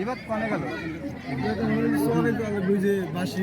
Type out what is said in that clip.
এবার কনে গেল? দলে বাসি